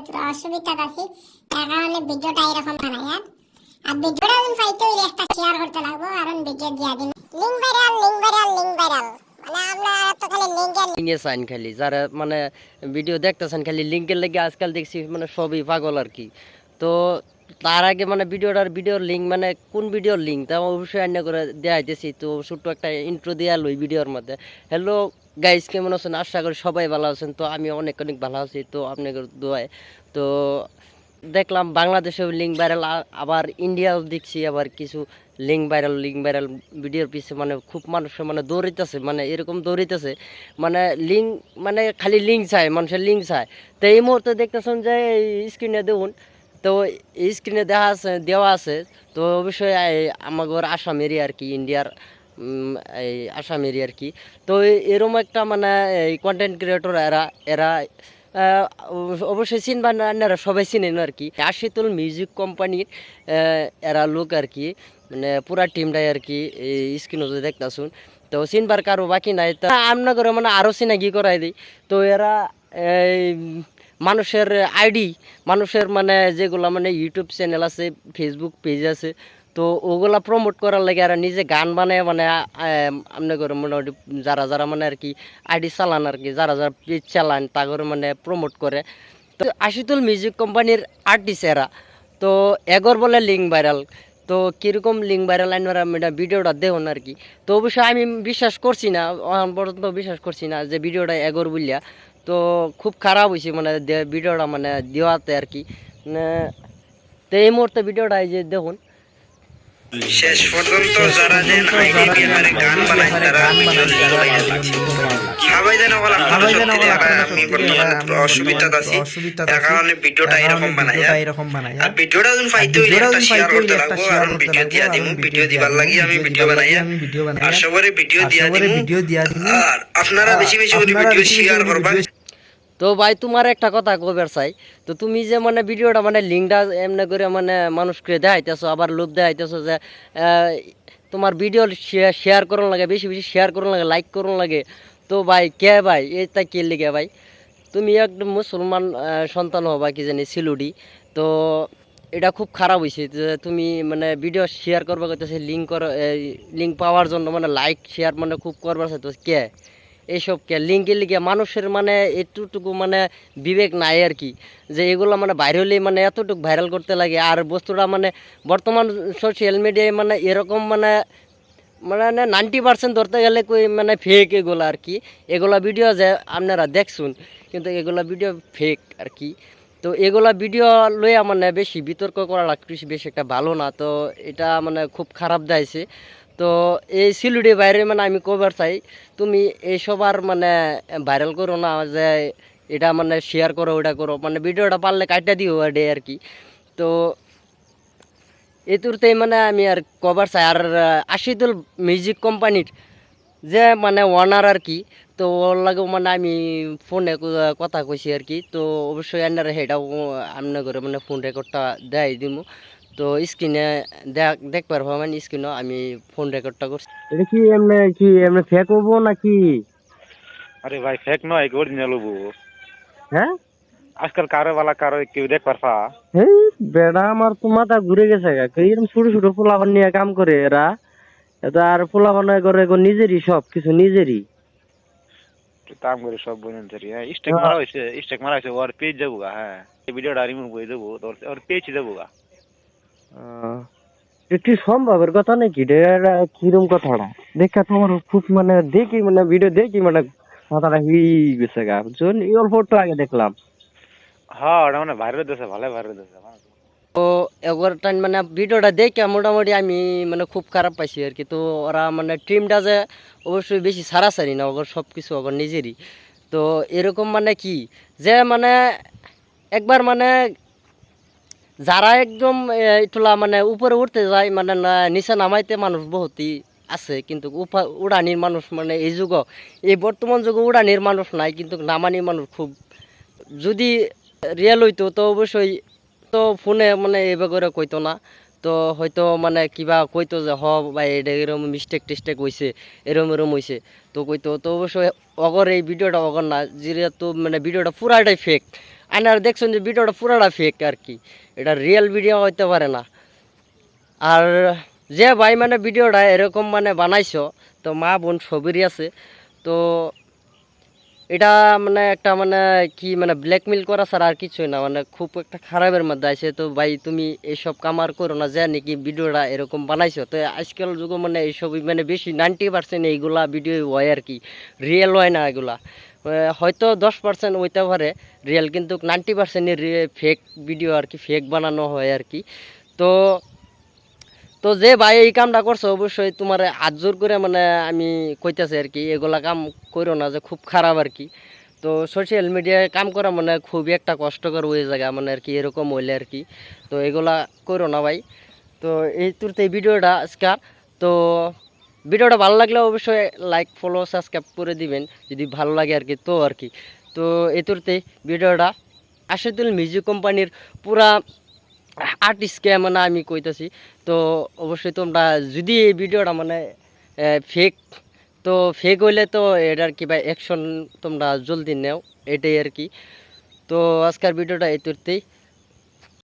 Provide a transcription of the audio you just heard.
একটু অসুবিধা আছি। তার কারণে ভিডিওটা এরকম বানাই হ্যাঁ? আর ভিডিওটা যদি পাইতে হইলে একটা শেয়ার করতে লাগবো কারণ ভিডিও দিয়া দিন। Link viral link viral link viral আমরা তো খালি সাইন খালি যারা মানে ভিডিও দেখতেছেন খালি লিঙ্কের লেগে আজকাল দেখছি মানে সবই পাগল আর কি। তো তার আগে মানে ভিডিওটার ভিডিওর লিঙ্ক মানে কোন ভিডিওর লিঙ্ক তা অবশ্যই আন্য করে দেখাইতেছি তো ছোট্ট একটা ইন্ট্রো দেওয়া লই ভিডিওর মধ্যে। হ্যালো গাইস কেমন আছেন? আশা করি সবাই ভালো আছেন। তো আমি অনেক অনেক ভালো আছি। তো আপনাদের দোয়ায়। তো দেখলাম বাংলাদেশেও লিঙ্ক ভাইরাল আবার ইন্ডিয়াও দেখছি আবার কিছু লিঙ্ক ভাইরাল লিঙ্ক ভাইরাল ভিডিওর পিছে মানে খুব মানুষ মানে দৌড়িতেছে মানে এরকম দৌড়িতেছে মানে লিঙ্ক মানে খালি লিঙ্ক চায়, মানুষের লিঙ্ক চায়। তো এই মুহূর্তে দেখতেছেন যে স্ক্রিনে দেখুন তো এই স্ক্রিনে দেখা আছে, দেওয়া আছে। তো অবশ্যই আমাদের আসামেরই আর কি, ইন্ডিয়ার এই আসামেরই আর কি। তো এরম একটা মানে এই কন্টেন্ট ক্রিয়েটর এরা এরা অবশ্যই চিনবেন আপনারা সবাই চিনেন আর কি। আশিতুল মিউজিক কোম্পানির এরা লোক আর কি মানে পুরা টিমটাই আর কি, এই স্ক্রিনে যদি দেখতেছুন। তো চিনবার কারও বাকি নাই, তা আমরা করে মানে আরও চিনাকি করাই দিই। তো এরা, এই মানুষের আইডি, মানুষের মানে যেগুলো মানে ইউটিউব চ্যানেল আছে ফেসবুক পেজ আছে, তো ওগুলা প্রমোট করার লাগে আর নিজে গান বানায় মানে আপনি করে মোটামুটি যারা যারা মানে আর কি আইডি চালান আর কি, যারা যারা পেজ চালান তা করে মানে প্রমোট করে। তো আশিতুল মিউজিক কোম্পানির আর্টিস্ট এরা। তো এগর বলে লিঙ্ক ভাইরাল তো কীরকম লিঙ্ক ভাইরাল আইনারা ভিডিওটা দেখুন আর কি। তো অবশ্যই আমি বিশ্বাস করছি না পর্যন্ত বিশ্বাস করছি না যে ভিডিওটা এগর বলিয়া। তো খুব খারাপ হয়েছে মানে ভিডিওটা মানে দেওয়াতে আর কি। মানে তো এই মুহূর্তে ভিডিওটা এই যে দেখুন। শেষ পর্যন্ত যারা যেন আইডি মানে গান বানায় তারা সবাই যেন বলা ভালো আর আমি বর্তমানে অসুবিধা আছি এর কারণে ভিডিওটা এরকম বানাই এরকম বানাই আর ভিডিওটা যখন পাইতে হইলে একটা শেয়ার করতে লাগবো আর ভিডিও দিয়া দিমু ভিডিও দিবার লাগি আমি ভিডিও বানাই আর সবারে ভিডিও দিয়া দিমু। ভিডিও দিয়া দিমু। আর আপনারা বেশি বেশি করে ভিডিও শেয়ার করে করবা তো ভাই তোমার একটা কথা কবার চাই। তো তুমি যে মানে ভিডিওটা মানে লিঙ্কটা এমনি করে মানে মানুষকে দেখাইতেছো, আবার লোক দেখাইতেছো যে তোমার ভিডিও শেয়ার করুন লাগে, বেশি বেশি শেয়ার করুন লাগে লাইক করুন লাগে। তো ভাই কে ভাই? এটা কে লিগে ভাই? তুমি একদম মুসলমান সন্তান হবা কি জানি সিলুডি। তো এটা খুব খারাপ হয়েছে যে তুমি মানে ভিডিও শেয়ার করবা করতেছে লিঙ্ক কর লিঙ্ক পাওয়ার জন্য মানে লাইক শেয়ার মানে খুব করবার চাইতো কে? এইসব কে লিঙ্কে লিগে মানুষের মানে এতটুকু মানে বিবেক নাই আর কি, যে এগুলো মানে ভাইরালি মানে এতটুকু ভাইরাল করতে লাগে। আর বস্তুটা মানে বর্তমান সোশ্যাল মিডিয়ায় মানে এরকম মানে মানে নাইনটি পার্সেন্ট ধরতে গেলে কই মানে ফেক এগুলো আর কি। এগুলা ভিডিও যে আপনারা দেখছুন কিন্তু এগুলা ভিডিও ফেক আর কি। তো এগুলা ভিডিও লইয়া মানে বেশি বিতর্ক করা লাগতেছে, বেশি একটা ভালো না। তো এটা মানে খুব খারাপ দেয়ছে তো এই সিলুডি বাইরে মানে আমি কবার চাই। তুমি এইসব আর মানে ভাইরাল করো না, যে এটা মানে শেয়ার করো ওটা করো। মানে ভিডিওটা পারলে কাটা দিও এডে আর কি। তো এতুরতেই মানে আমি আর কভার চাই। আর আশিদুল মিউজিক কোম্পানির যে মানে ওনার আর কি, তো ওর লাগেও মানে আমি ফোনে কথা কইছি আর কি। তো অবশ্যই আপনার সেটাও আপনার করে মানে ফোন রেকর্ডটা দেয় দিব তো স্ক্রিনে দেখ দেখ মানে স্ক্রিনও আমি ফোন রেকর্ডটা করছি। এটা কি এমনি কি এমনি ফেক হব নাকি? আরে ভাই ফেক নয় অরিজিনাল হব। হ্যাঁ? আজকাল কারও বালা কারও কেউ দেখ পারফা। এই বেড়া আমার তো মাথা ঘুরে গেছে গা। এরকম ছোট ছোট পোলাপান নিয়ে কাম করে এরা? এটা আর পোলাপান করে এগো নিজেরই সব কিছু নিজেরই। কাম করে সব বোঝেন ধরি হ্যাঁ স্টেক মারা হয়েছে স্টেক মারা হয়েছে ওর পেজ যাব গা হ্যাঁ। এই ভিডিওটা রিমুভ করে দেবো তো ওর- ওর পেজ যাব গা। একটি সম্ভবের কথা নাকি? এটা কিরম কথাটা দেখা তোমার খুব মানে দেখি মানে ভিডিও দেখি মানে মাথাটা হই গেছে গা। বুঝছেন? এই অল্প একটু আগে দেখলাম। হ্যাঁ ওটা মানে ভাইরাল দিতেছে ভালো ভাইরাল দিতেছে তো এগারো টাইম মানে ভিডিওটা দেখে মোটামুটি আমি মানে খুব খারাপ পাইছি আর কি। তো ওরা মানে টিমটা যে অবশ্যই বেশি সারাসারি না ওগর সব কিছু ওগর নিজেরই। তো এরকম মানে কি? যে মানে একবার মানে যারা একদম এটুলা মানে উপরে উঠতে যায় মানে নিচে নামাইতে মানুষ বহুতই আছে, কিন্তু উড়ানির মানুষ মানে এই যুগ, এই বর্তমান যুগে উড়ানির মানুষ নাই, কিন্তু নামানির মানুষ খুব। যদি রিয়েল হইতো, তো অবশ্যই তো ফোনে মানে এইভাবে করে কইতো না। তো হয়তো মানে কিবা কইতো যে, হ বা এটা এরম মিস্টেক টিস্টেক হইছে, এরম এরম হইছে। তো কইতো, তো অবশ্যই অগর এই ভিডিওটা অগর না, যেহেতু মানে ভিডিওটা পুরাটাই ফেক আইনারা দেখছেন যে ভিডিওটা পুরাটা ফেক আর কি, এটা রিয়েল ভিডিও হইতে পারে না। আর যে ভাই মানে ভিডিওটা এরকম মানে বানাইছ, তো মা বোন সবেরই আছে, তো এটা মানে একটা মানে কি মানে ব্ল্যাকমেল করা ছাড়া আর কিছুই না মানে খুব একটা খারাপের মধ্যে আছে তো ভাই, তুমি এইসব কামার করো না, যে নাকি ভিডিওটা এরকম বানাইছো। তো আজকাল যুগে মানে এইসবই মানে বেশি নাইনটি পার্সেন্ট এইগুলা ভিডিও হয় আর কি রিয়েল হয় না এগুলা। হয়তো দশ পার্সেন্ট হইতে পারে রিয়েল কিন্তু নাইনটি পার্সেন্টের ফেক ভিডিও আর কি ফেক বানানো হয় আর কি। তো তো যে ভাই এই কামটা করছ, অবশ্যই তোমার হাত জোর করে মানে আমি কইতাছি আর কি, এগুলা কাম করো না যে খুব খারাপ আর কি। তো সোশ্যাল মিডিয়ায় কাম করা মানে খুবই একটা কষ্টকর হয়ে জায়গা মানে আর কি এরকম হইলে আর কি। তো এগুলা করো না ভাই। তো এই তুরতে ভিডিওটা আজকাল তো ভিডিওটা ভালো লাগলে অবশ্যই লাইক ফলো সাবস্ক্রাইব করে দিবেন, যদি ভালো লাগে আর কি, তো আর কি। তো এই তুরতে ভিডিওটা আশাতুল মিউজিক কোম্পানির পুরা আর্টিস্টকে মানে আমি কইতাছি। তো অবশ্যই তোমরা যদি এই ভিডিওটা মানে ফেক তো ফেক হইলে তো এটার কি বা অ্যাকশন তোমরা জলদি নেও, এটাই আর কি। তো আজকের ভিডিওটা এই তুরতেই।